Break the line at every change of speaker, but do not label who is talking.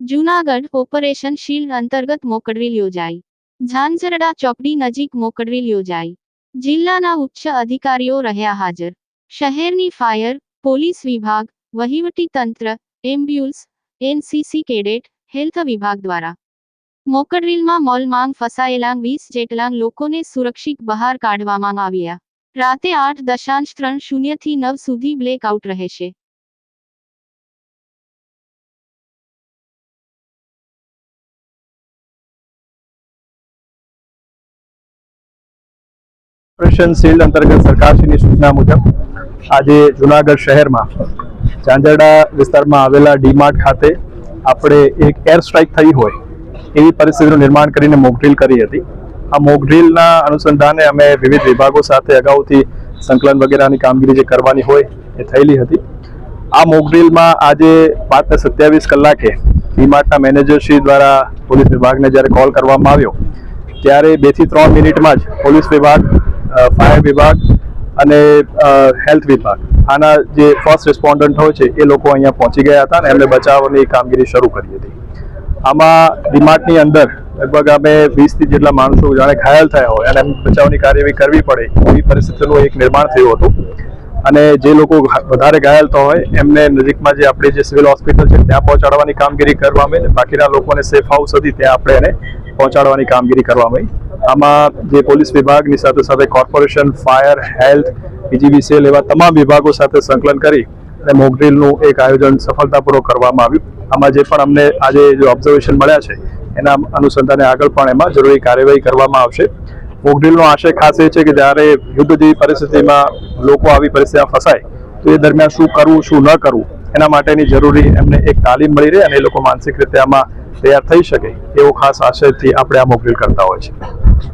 Junagadh operation shield અંતર્ગત mock drill યોજાઈ. ઝાંઝરડા ચોકડી નજીક મોકડ્રીલ યોજાઈ. જિલ્લાના ઉચ્ચ અધિકારીઓ રહ્યા હાજર. શહેરની ફાયર, પોલીસ વિભાગ, વહીવટી તંત્ર એમ્બ્યુલ્સ એનસીસી કેડેટ, હેલ્થ વિભાગ દ્વારા. મોકડ્રીલમાં મોલમાંગ ફસાયેલા વીસ જેટલા લોકોને સુરક્ષિત બહાર કાઢવામાં આવ્યા. રાતે આઠ દશાંશ ત્રણ શૂન્યથી નવ સુધી બ્લેકઆઉટ રહેશે.
ઓપરેશન શીલ્ડ અંતર્ગત સરકારશ્રીની સૂચના મુજબ આજે જુનાગઢ શહેરમાં ઝાંઝરડા વિસ્તારમાં આવેલા ડીમાર્ટ ખાતે આપણે એક એર સ્ટ્રાઇક થઈ હોય એવી પરિસ્થિતિનું નિર્માણ કરીને મોકડ્રીલ કરી હતી. આ મોકડ્રીલના અનુસંધાને અમે વિવિધ વિભાગો સાથે અગાઉથી સંકલન વગેરેની કામગીરી જે કરવાની હોય એ થયેલી હતી. આ મોકડ્રીલમાં આજે પાંચ ને સત્યાવીસ કલાકે ડીમાર્ટના મેનેજરશ્રી દ્વારા પોલીસ વિભાગને જ્યારે કોલ કરવામાં આવ્યો, ત્યારે બેથી ત્રણ મિનિટમાં જ પોલીસ વિભાગ ફાયર વિભાગ અને હેલ્થ વિભાગ. આના જે ફર્સ્ટ રિસ્પોન્ડન્ટ હોય છે, એ લોકો અહીંયા પહોંચી ગયા હતા અને એમને બચાવવાની કામગીરી શરૂ કરી હતી. આમાં ડીમાર્ટની અંદર લગભગ અમે વીસથી જેટલા માણસો જાણે ઘાયલ થયા હોય અને બચાવની કાર્યવાહી કરવી પડે એવી પરિસ્થિતિનું એક નિર્માણ થયું હતું. અને જે લોકો વધારે ઘાયલ તો હોય, એમને નજીકમાં જે આપણે જે સિવિલ હોસ્પિટલ છે, ત્યાં પહોંચાડવાની કામગીરી કરવામાં આવે બાકીના લોકોને સેફ હાઉસ હતી, ત્યાં આપણે એને પહોંચાડવાની કામગીરી કરવામાં આવી આમાં જે પોલીસ વિભાગની સાથે સાથે કોર્પોરેશન, ફાયર, હેલ્થ બીજીવીસીએલ એવા તમામ વિભાગો સાથે સંકલન કરી અને મોકડ્રીલનું એક આયોજન સફળતાપૂર્વક કરવામાં આવ્યું. આમાં જે પણ અમને આજે જે ઓબ્ઝર્વેશન મળ્યા છે, એના અનુસંધાને આગળ પણ એમાં જરૂરી કાર્યવાહી કરવામાં આવશે. મોકડ્રીલનો આશય ખાસ એ છે કે જ્યારે યુદ્ધ જેવી પરિસ્થિતિમાં લોકો આવી પરિસ્થિતિમાં ફસાય, તો એ દરમિયાન શું કરવું, શું ન કરવું, એના માટેની જરૂરી એમને એક તાલીમ મળી રહે અને એ લોકો માનસિક રીતે આમાં તૈયાર થઈ શકે એવો ખાસ આશયથી આપણે આ મોકડ્રીલ કરતા હોય છે.